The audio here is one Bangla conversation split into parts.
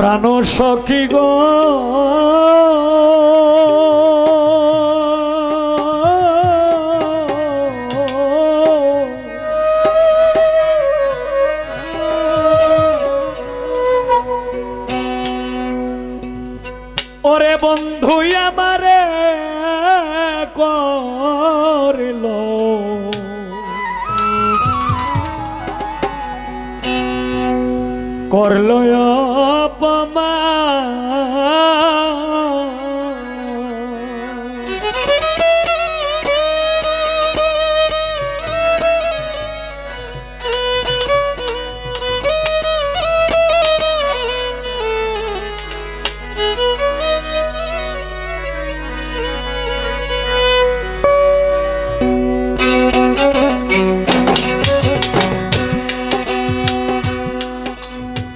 প্রাণ সখী গো। ওরে বন্ধু আমারে করল। করল অপমান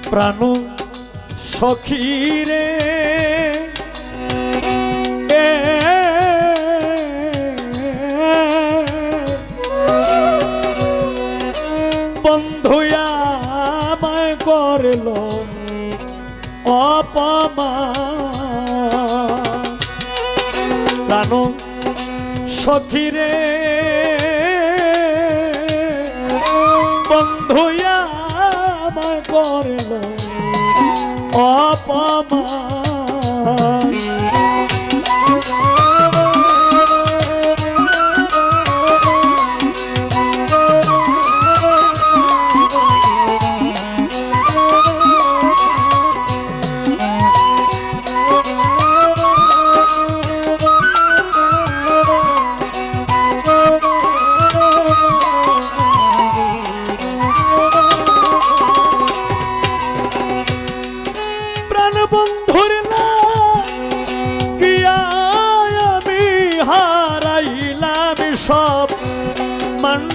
প্রাণ সখীরে এ বন্ধুয়া করল অপমান। প্রাণ সখীরে বন্ধুয়া আমায় করল অপমান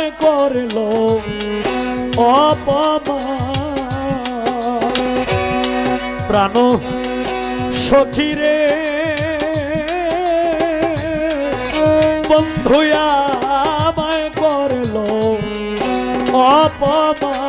আমায় করল অপমান। প্রাণ বন্ধুয়া আমায় করল অপমান।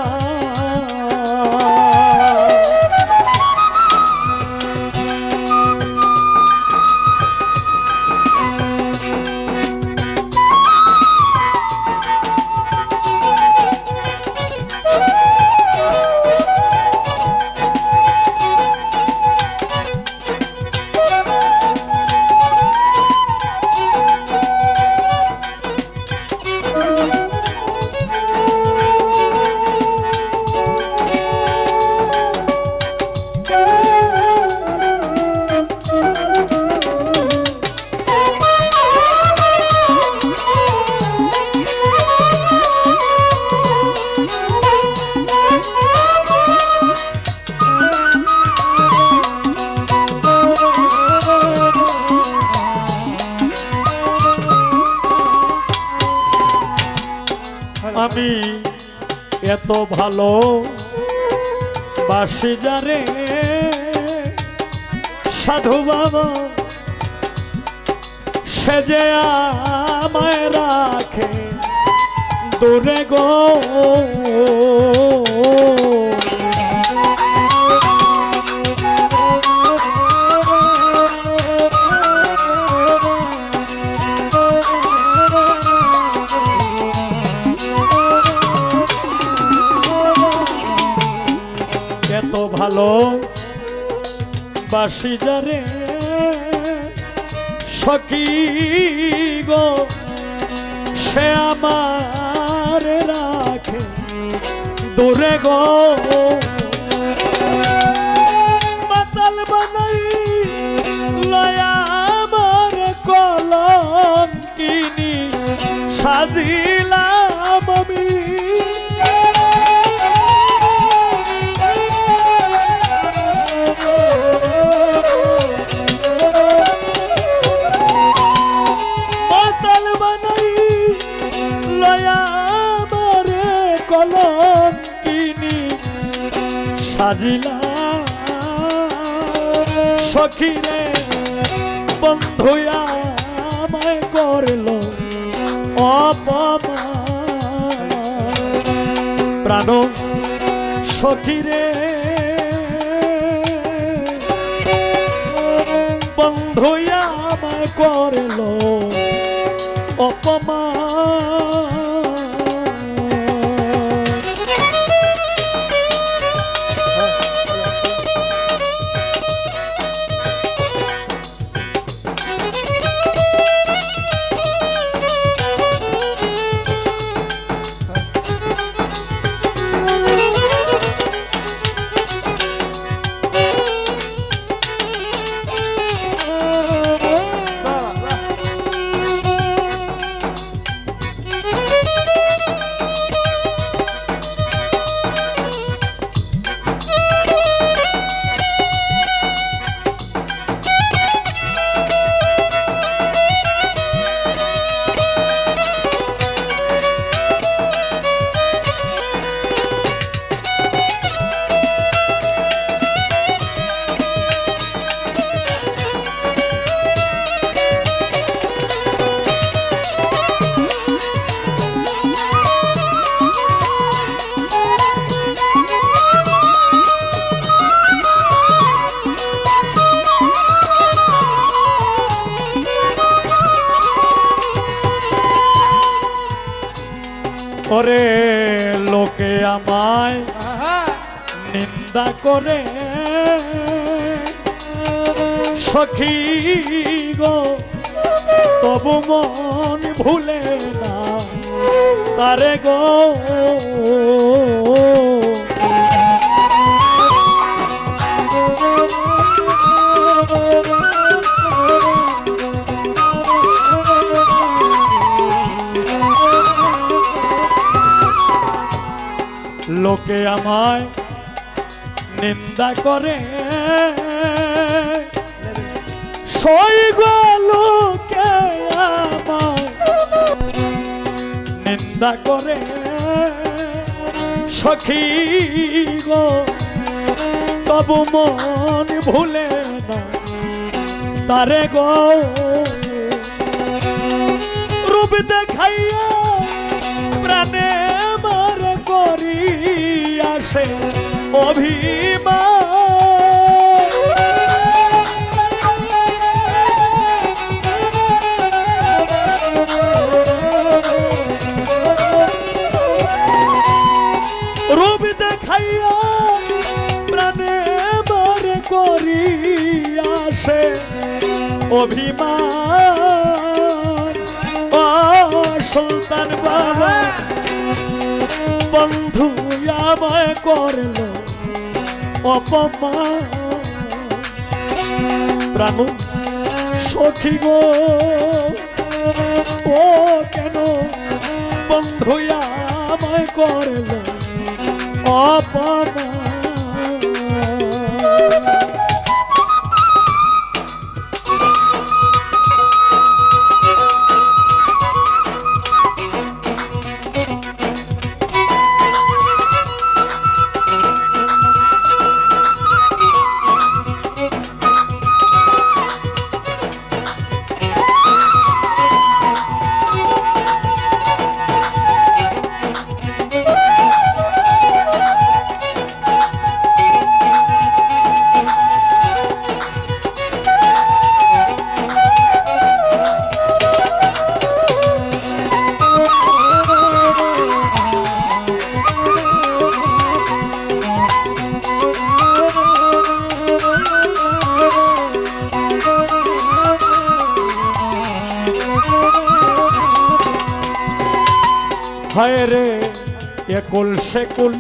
এত ভালো বাসি যারে। সাধু বাবা সে যে আমায় রাখে। দূরে গো। বাসি যারে সখী গো, সে আমার রাখে দূরে গো। মাতাল বানাই লয়া কলম কিনি, সাজিলাম প্রাণ সখিরে বন্ধু আমার করল নিন্দা করে। সখী গো তবু মন ভুলে না। তারে গো লোকে আমায় নিন্দা করে। সইগ লোকে আমায় নিন্দা করে। সখী গো, তবু মন ভুলে না তারে গো। রূপ দেখাইয়া প্রাণে মার করি আসে অভিমান আসে অভিমান। ও সুলতান বাবা, বন্ধু আমায় করল অপমান। প্রাণ সখী গো, ও কেন বন্ধু আমায় করল অপমান? হায় রে একুল সেকুল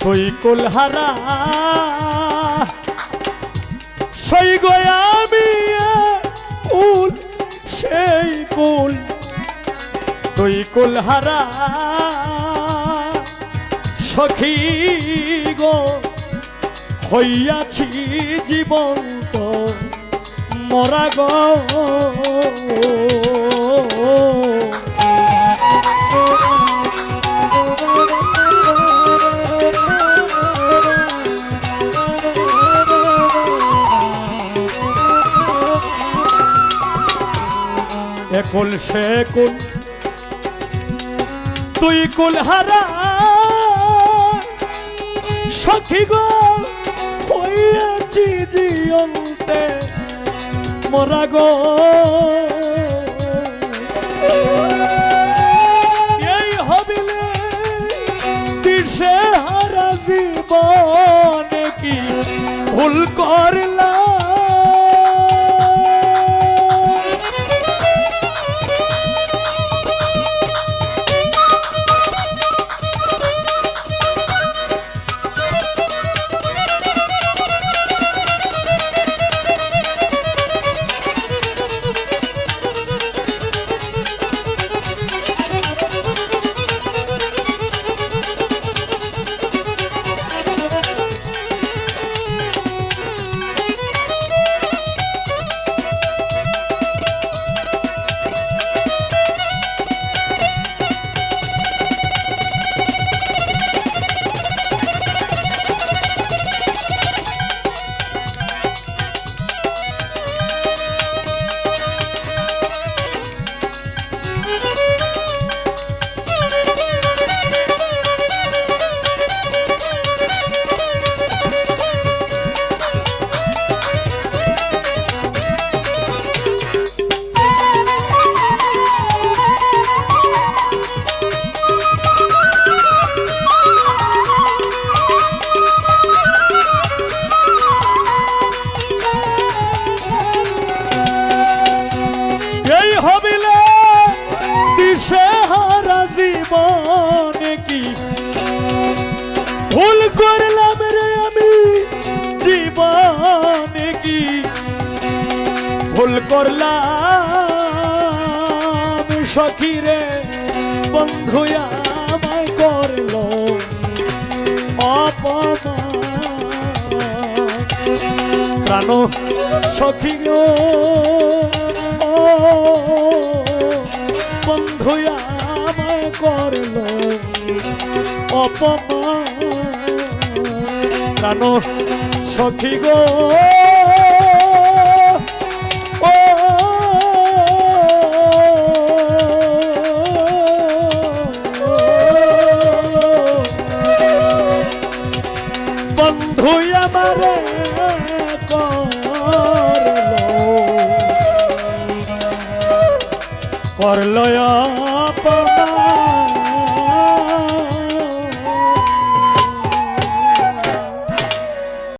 তুই কুল হারা। সই এ কুল, সেই কুল, তুই কুল হারা। সখী গো, হইয়াছি জীবন্ত, মরা গো। কুল সে কুল তুই কুল হারা। সখী গো জিয়ন্তে মরা গো। এই হবিলে দিশে হারা জীবনে কি ভুল করলাম? করলাম, সখী রে, বন্ধু আমায় করল। প্রাণ সখী বন্ধু আমায় করল। অপমান। প্রাণ সখী গো।